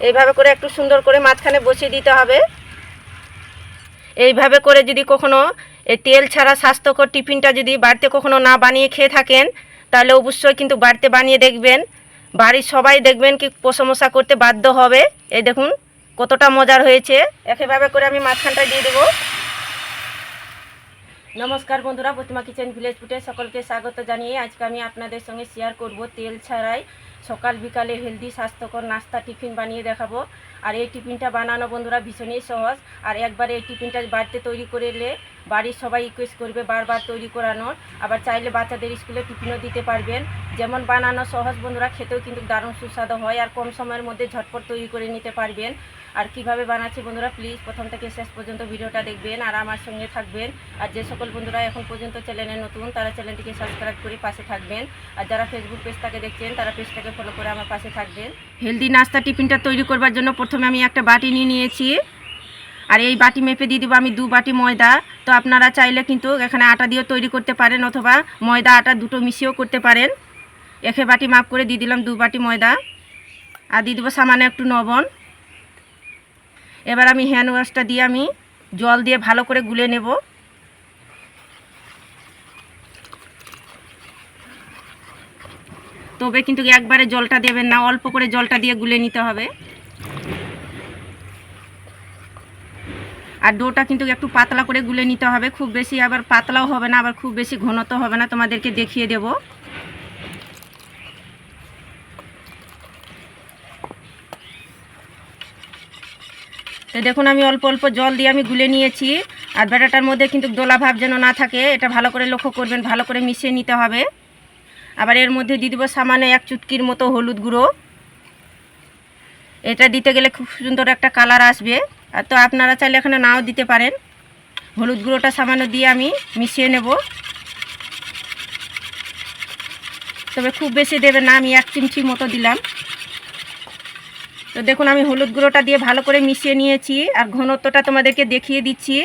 এইভাবে করে একটু সুন্দর করে মাঝখানে বসিয়ে দিতে হবে। এইভাবে করে যদি কখনো এই তেল ছাড়া স্বাস্থ্যকর টিফিনটা যদি বাড়িতে কখনো না বানিয়ে খেয়ে থাকেন, তাহলে অবশ্যই কিন্তু বাড়িতে বানিয়ে দেখবেন। বাড়ির সবাই দেখবেন কি প্রশংসা করতে বাধ্য হবে। এই দেখুন কতটা মজার হয়েছে। একইভাবে করে আমি মাঝখানটা দিয়ে দেবো। নমস্কার বন্ধুরা, প্রতিমা কিচেন ভিলেজ ফুটে সকলকে স্বাগত জানিয়ে আজকে আমি আপনাদের সঙ্গে শেয়ার করব তেল ছাড়াই সকাল বিকালে হেলদি, স্বাস্থ্যকর নাস্তা, টিফিন বানিয়ে দেখাবো। আর এই টিফিনটা বানানো বন্ধুরা ভীষণই সহজ। আর একবার এই টিফিনটা বাড়িতে তৈরি করে এলে বাড়ির সবাই রিকোয়েস্ট করবে বারবার তৈরি করানোর। আবার চাইলে বাচ্চাদের স্কুলে টিফিনও দিতে পারবেন। যেমন বানানো সহজ বন্ধুরা, খেতেও কিন্তু দারুণ সুস্বাদু হয়। আর কম সময়ের মধ্যে ঝটপট তৈরি করে নিতে পারবেন। আর কীভাবে বানাচ্ছি বন্ধুরা প্লিজ প্রথম থেকে শেষ পর্যন্ত ভিডিওটা দেখবেন। আর আমার সঙ্গে থাকবেন। আর যে সকল বন্ধুরা এখন পর্যন্ত চ্যানেলে নতুন, তারা চ্যানেলটিকে সাবস্ক্রাইব করে পাশে থাকবেন। আর যারা ফেসবুক পেজটাকে দেখছেন, তারা পেজটাকে ফলো করে আমার পাশে থাকবেন। হেলদি নাস্তা টিফিনটা তৈরি করবার জন্য প্রথমে আমি একটা বাটি নিয়ে নিয়েছি। আর এই বাটি মেপে দিয়ে দেবো আমি দু বাটি ময়দা। তো আপনারা চাইলে কিন্তু এখানে আটা দিয়েও তৈরি করতে পারেন অথবা ময়দা, আটা দুটো মিশিয়েও করতে পারেন। একে বাটি মাপ করে দিয়ে দিলাম দু বাটি ময়দা। আর দিয়ে দেবো সামান্য একটু নবন এবার আমি হ্যান্ড ওয়াশটা দিয়ে আমি জল দিয়ে ভালো করে গুলে নেব। তবে কিন্তু একবারে জলটা দেবেন না, অল্প করে জলটা দিয়ে গুলে নিতে হবে। আর ডোটা কিন্তু একটু পাতলা করে গুলে নিতে হবে, খুব বেশি আবার পাতলাও হবে না, আবার খুব বেশি ঘনত্ব হবে না, তোমাদেরকে দেখিয়ে দেব। তো দেখুন, আমি অল্প অল্প জল দিয়ে আমি গুলে নিয়েছি, আর ব্যাটাটার মধ্যে কিন্তু দোলা ভাব যেন না থাকে, এটা ভালো করে লক্ষ্য করবেন, ভালো করে মিশিয়ে নিতে হবে। আবার এর মধ্যে দিয়ে দিব সামান্য এক চুটকির মতো হলুদ গুঁড়ো। এটা দিতে গেলে খুব সুন্দর একটা কালার আসবে। আর তো আপনারা চাইলে এখানে নাও দিতে পারেন। হলুদ গুঁড়োটা সামান্য দিয়ে আমি মিশিয়ে নেব। তবে খুব বেশি দেবে না, আমি এক চিমচি মতো দিলাম। তো দেখুন, আমি হলুদ গুঁড়োটা দিয়ে ভালো করে মিশিয়ে নিয়েছি। আর ঘনত্বটা তোমাদেরকে দেখিয়ে দিচ্ছি।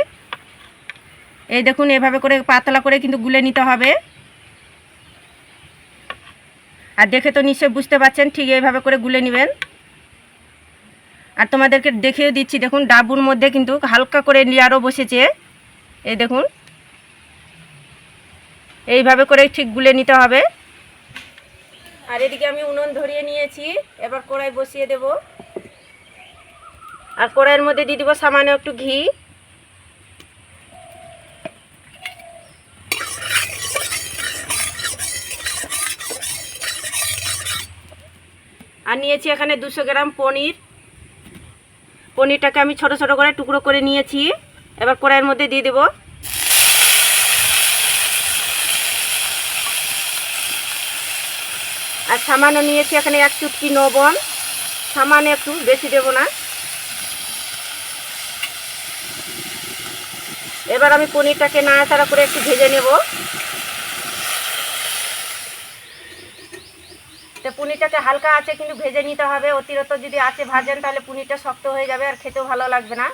এই দেখুন, এভাবে করে পাতলা করে কিন্তু গুলে নিতে হবে। আর দেখে তো নিশ্চয়ই বুঝতে পারছেন, ঠিক এইভাবে করে গুলে নেবেন। আর তোমাদেরকে দেখিয়ে দিচ্ছি, দেখুন, ডাবুর মধ্যে কিন্তু হালকা করে লেয়ারও বসেছে। এই দেখুন। এইভাবে করে ঠিক গুলে নিতে হবে। আর এদিকে আমি উনুন ধরিয়ে নিয়েছি, এবার কড়াই বসিয়ে দেব। আর কড়াইয়ের মধ্যে দিয়ে দেবো সামান্য একটু ঘি। নিয়েছি এখানে দুশো গ্রাম পনির। পনিরটাকে আমি ছোট ছোট করে টুকরো করে নিয়েছি। এবার কড়াইয়ের মধ্যে দিয়ে দেব। আর সামান্য নিয়েছি এখানে এক চুটকি লবণ। সামান্য একটু, বেশি দেব না। এবার আমি পনিরটাকে নাড়াচাড়া করে একটু ভেজে নেব। তো পনিরটাকে হালকা আছে কিন্তু ভেজে নিতে হবে, অতিরিক্ত যদি আছে ভাজেন তাহলে পনিরটা শক্ত হয়ে যাবে আর খেতেও ভালো লাগবে না।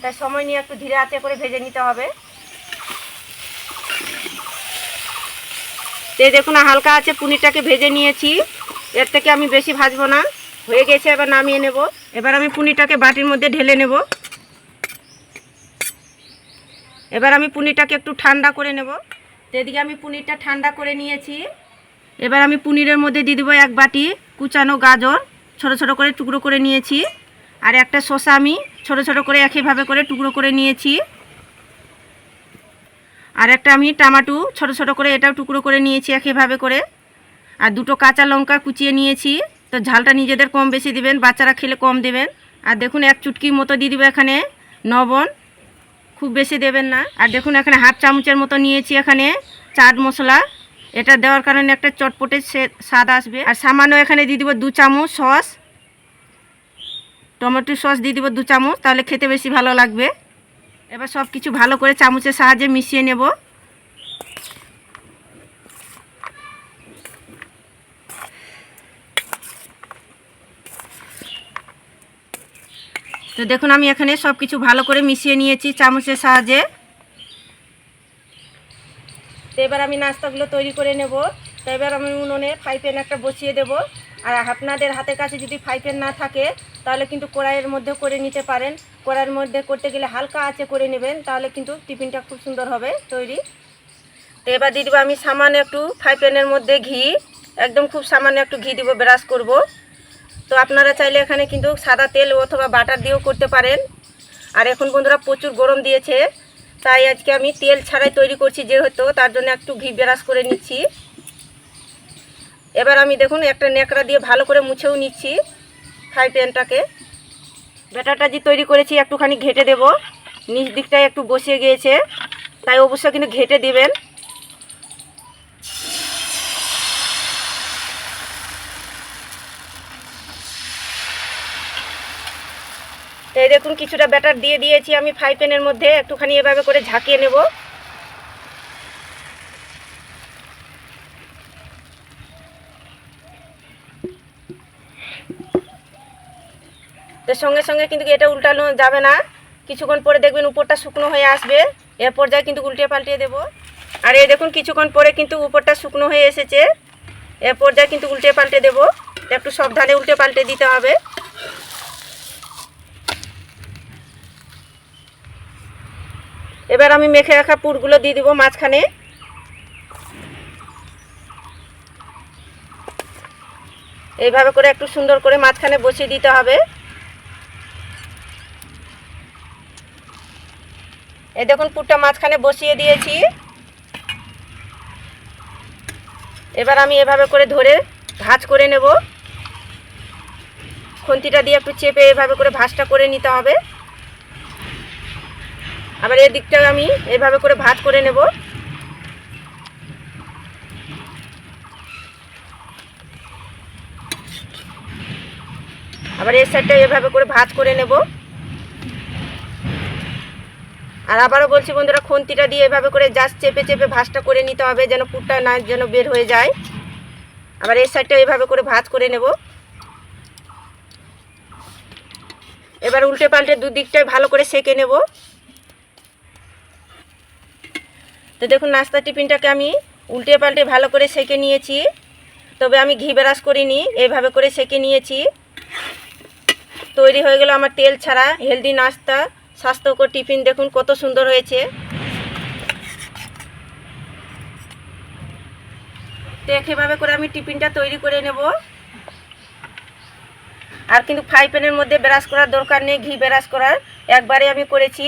তাই সময় নিয়ে একটু ধীরে আছে করে ভেজে নিতে হবে। তো দেখুন, হালকা আছে পনিরটাকে ভেজে নিয়েছি। এর থেকে আমি বেশি ভাজবো না। হয়ে গেছে, এবার নামিয়ে নেব। এবার আমি পনিরটাকে বাটির মধ্যে ঢেলে নেব। এবার আমি পনিরটাকে একটু ঠান্ডা করে নেব। তো এদিকে আমি পনিরটা ঠান্ডা করে নিয়েছি। এবার আমি পনিরের মধ্যে দিয়ে দেবো এক বাটি কুচানো গাজর, ছোট ছোট করে টুকরো করে নিয়েছি। আর একটা শসা আমি ছোট ছোট করে একইভাবে করে টুকরো করে নিয়েছি। আর একটা আমি টমাটো ছোট ছোট করে এটাও টুকরো করে নিয়েছি একইভাবে করে। আর দুটো কাঁচা লঙ্কা কুচিয়ে নিয়েছি। তো ঝালটা নিজেদের কম বেশি দিবেন, বাচ্চারা খেলে কম দেবেন। আর দেখুন এক চুটকির মতো দিয়ে দেবো এখানে নবন খুব বেশি দেবেন না। আর দেখুন এখানে হাফ চামচের মতো নিয়েছি এখানে চাট মশলা। এটা দেওয়ার কারণে একটা চটপটে স্বাদ আসবে। আর সামান্য এখানে দিয়ে দিব দু চামচ সস। টমেটো সস দিয়ে দিব দু চামচ, তাহলে খেতে বেশি ভালো লাগবে। এবার সব কিছু ভালো করে চামচের সাহায্যে মিশিয়ে নেব। তো দেখুন, আমি এখানে সব কিছু ভালো করে মিশিয়ে নিয়েছি চামচের সাহায্যে। এবার আমি নাস্তাগুলো তৈরি করে নেব। তো এবার আমি উনুনে ফ্রাই প্যান একটা বসিয়ে দেব। আর আপনাদের হাতের কাছে যদি ফ্রাইপ্যান না থাকে, তাহলে কিন্তু কড়াইয়ের মধ্যে করে নিতে পারেন। কড়াইয়ের মধ্যে করতে গেলে হালকা আঁচে করে নেবেন, তাহলে কিন্তু টিফিনটা খুব সুন্দর হবে তৈরি। তো এবার দিয়ে আমি সামান্য একটু ফ্রাই প্যানের মধ্যে ঘি। একদম খুব সামান্য একটু ঘি দিব, ব্রাশ করব। তো আপনারা চাইলে এখানে কিন্তু সাদা তেল অথবা বাটার দিয়েও করতে পারেন। আর এখন বন্ধুরা প্রচুর গরম দিয়েছে। তাই আজকে আমি তেল ছাড়াই তৈরি করছি যেহেতু, তার জন্য একটু ঘি বেরাস করে নিচ্ছি। এবার আমি দেখুন, একটা নেকড়া দিয়ে ভালো করে মুছেও নিচ্ছি ফ্রাই প্যানটাকে। ব্যাটারটা যে তৈরি করেছি, একটুখানি ঘেটে দেব। নিচ দিকটায় একটু বসিয়ে গিয়েছে, তাই অবশ্যই কিন্তু ঘেটে দেবেন। এই দেখুন, কিছুটা ব্যাটার দিয়ে দিয়েছি আমি ফ্রাই প্যানের মধ্যে। একটুখানি এভাবে করে ঝাঁকিয়ে নেব। তো সঙ্গে সঙ্গে কিন্তু এটা উল্টানো যাবে না। কিছুক্ষণ পরে দেখবেন উপরটা শুকনো হয়ে আসবে। এ পর্যায়ে কিন্তু উল্টে পাল্টে দেব। আর এই দেখুন, কিছুক্ষণ পরে কিন্তু উপরটা শুকনো হয়ে এসেছে। এ পর্যায়ে কিন্তু উল্টে পাল্টে দেব। একটু সাবধানে উল্টে পাল্টে দিতে হবে। এবার আমি মেখে রাখা পুরগুলো দিয়ে দিব মাঝখানে। এইভাবে করে একটু সুন্দর করে মাঝখানে বসিয়ে দিতে হবে। এই দেখুন পুরটা মাঝখানে বসিয়ে দিয়েছি। এবার আমি এভাবে করে ধরে ভাঁজ করে নেব। খুন্তিটা দিয়ে একটু চেপে এভাবে করে ভাঁজটা করে নিতে হবে। আবার এই দিকটা আমি এভাবে করে ভাত করে নেব। আবার এই সাইডটা এভাবে করে ভাত করে নেব। আর আবারও বলছি বন্ধুরা, খুন্তিটা দিয়ে এভাবে করে জাস্ট চেপে চেপে ভাঁজটা করে নিতে হবে যেন পুরটা না যেন বের হয়ে যায়। আবার এই সাইডটা এভাবে করে ভাঁজ করে নেব। এবার উল্টে পাল্টে দুদিকটাই ভালো করে সেকে নেব। তো দেখুন, নাস্তা টিফিনটাকে আমি উল্টে পাল্টে ভালো করে সেকে নিয়েছি। তবে আমি ঘি ব্রাশ করিনি এইভাবে করে সেকে নিয়েছি। তৈরি হয়ে গেল আমার তেল ছাড়া হেলদি নাস্তা। স্বাস্থ্যকর টিফিন, দেখুন কত সুন্দর হয়েছে। তো এভাবে করে আমি টিফিনটা তৈরি করে নেব। আর কিন্তু ফ্রাই প্যানের মধ্যে ব্রাশ করার দরকার নেই, ঘি ব্রাশ করার। একবারে আমি করেছি।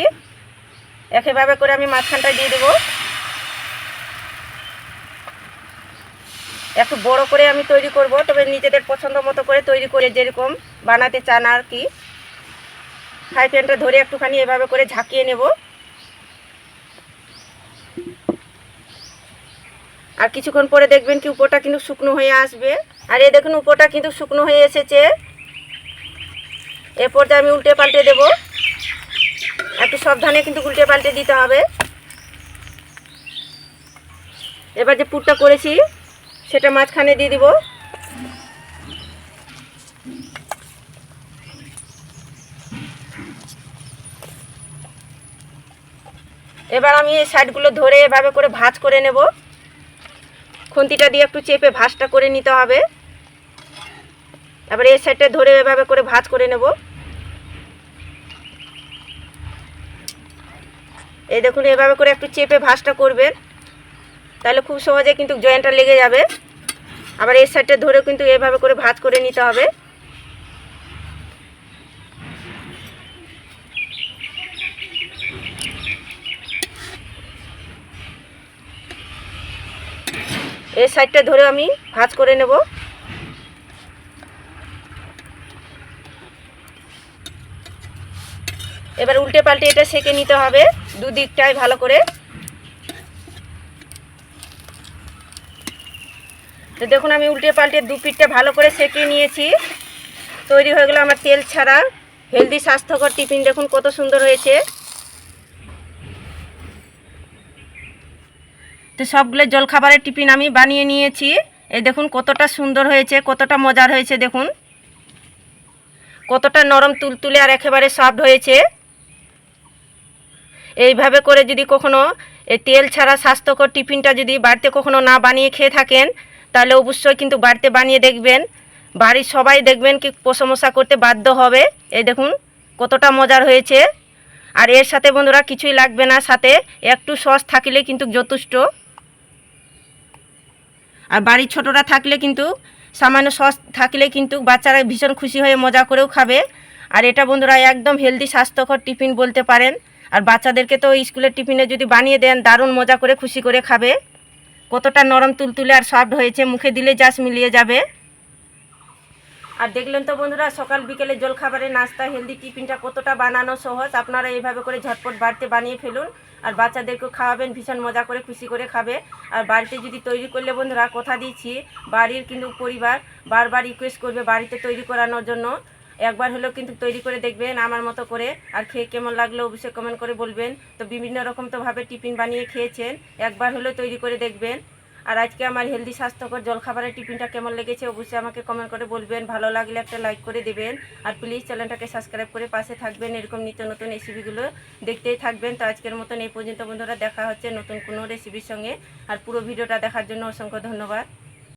একেভাবে করে আমি মাঝখানটা দিয়ে দেবো। একটু বড় করে আমি তৈরি করব, তবে নিজেদের পছন্দ মতো করে তৈরি করে যেরকম বানাতে চান আর কি। ফ্রাই প্যানটা ধরে একটুখানি এভাবে করে ঝাঁকিয়ে নেব। আর কিছুক্ষণ পরে দেখবেন কি উপরটা কিন্তু শুকনো হয়ে আসবে। আর এ দেখুন উপরটা কিন্তু শুকনো হয়ে এসেছে। এ পর্যায়ে আমি উল্টে পাল্টে দেব। একটু সাবধানে কিন্তু উল্টে পাল্টে দিতে হবে। এবার যে পুরটা করেছি সেটা মাঝখানে দিয়ে দিব। এবার আমি এই সাইডগুলো ধরে এভাবে করে ভাজ করে নেব। খুন্তিটা দিয়ে একটু চেপে ভাজটা করে নিতে হবে। এবার এই সাইডটা ধরে এভাবে করে ভাজ করে নেব। এই দেখুন, এভাবে করে একটু চেপে ভাজটা করবেন। তাহলে খুব সহজে কিন্তু জয়েন্টটা লেগে যাবে। আবার এই সাইডটা ধরে কিন্তু এভাবে করে ভাঁজ করে নিতে হবে। এই সাইডটা ধরে আমি ভাজ করে নেব। এবার উল্টে পাল্টে এটা সেকে নিতে হবে দুদিকটাই ভালো করে। তো দেখুন, আমি উল্টে পাল্টে দু পিঠটা ভালো করে সেঁকে নিয়েছি। তৈরি হয়ে গেলো আমার তেল ছাড়া। হেলদি, স্বাস্থ্যকর টিফিন, দেখুন কত সুন্দর হয়েছে। তো সবগুলো জলখাবারের টিফিন আমি বানিয়ে নিয়েছি। এই দেখুন, কতটা সুন্দর হয়েছে, কতটা মজার হয়েছে, দেখুন। কতটা নরম, তুলতুলে আর একেবারে সফট হয়েছে। এইভাবে করে যদি কখনো এই তেল ছাড়া স্বাস্থ্যকর টিফিনটা যদি বাড়িতে কখনো না বানিয়ে খেয়ে থাকেন তাহলে অবশ্যই কিন্তু বাড়িতে বানিয়ে দেখবেন। বাড়ির সবাই দেখবেন কি প্রশংসা করতে বাধ্য হবে। এই দেখুন, কতটা মজার হয়েছে। আর এর সাথে বন্ধুরা কিছুই লাগবে না, সাথে একটু সস থাকলে কিন্তু যথেষ্ট। আর বাড়ির ছোটরা থাকলে কিন্তু, সামান্য সস থাকলে কিন্তু বাচ্চারা ভীষণ খুশি হয়ে মজা করেও খাবে। আর এটা বন্ধুরা একদম হেলদি স্বাস্থ্যকর টিফিন বলতে পারেন। আর বাচ্চাদেরকে তো স্কুলের টিফিনে যদি বানিয়ে দেন, দারুণ মজা করে, খুশি করে খাবে। কতটা নরম তুলতুলে আর সফট হয়েছে, মুখে দিলে জাস্ট মিলিয়ে যাবে। আর দেখলেন তো বন্ধুরা, সকাল বিকেলে জলখাবারের নাস্তা হেলদি টিফিনটা কতটা বানানো সহজ, আপনারা এইভাবে করে ঝটপট বাড়িতে বানিয়ে ফেলুন। আর বাচ্চাদেরকেও খাওয়াবেন, ভীষণ মজা করে, খুশি করে খাবে। আর বাড়িতে যদি তৈরি করলে বন্ধুরা, কথা দিচ্ছি, বাড়ির কিন্তু পরিবার বারবার রিকোয়েস্ট করবে বাড়িতে তৈরি করানোর জন্য। একবার হলেও কিন্তু তৈরি করে দেখবেন, আমার মতো করে। আর খেয়ে কেমন লাগল অবশ্যই কমেন্ট করে বলবেন। তো বিভিন্ন রকম তো ভাবে টিফিন বানিয়ে খেয়েছেন, একবার হলেও তৈরি করে দেখবেন। আর আজকে আমার হেলদি স্বাস্থ্যকর জলখাবারের টিফিনটা কেমন লেগেছে অবশ্যই আমাকে কমেন্ট করে বলবেন। ভালো লাগলে একটা লাইক করে দেবেন। আর প্লিজ চ্যানেলটাকে সাবস্ক্রাইব করে পাশে থাকবেন এরকম নিত্য নতুন রেসিপিগুলো দেখতেই থাকবেন। তো আজকের মতন এই পর্যন্ত বন্ধুরা, দেখা হচ্ছে নতুন কোনো রেসিপির সঙ্গে। আর পুরো ভিডিওটা দেখার জন্য অসংখ্য ধন্যবাদ।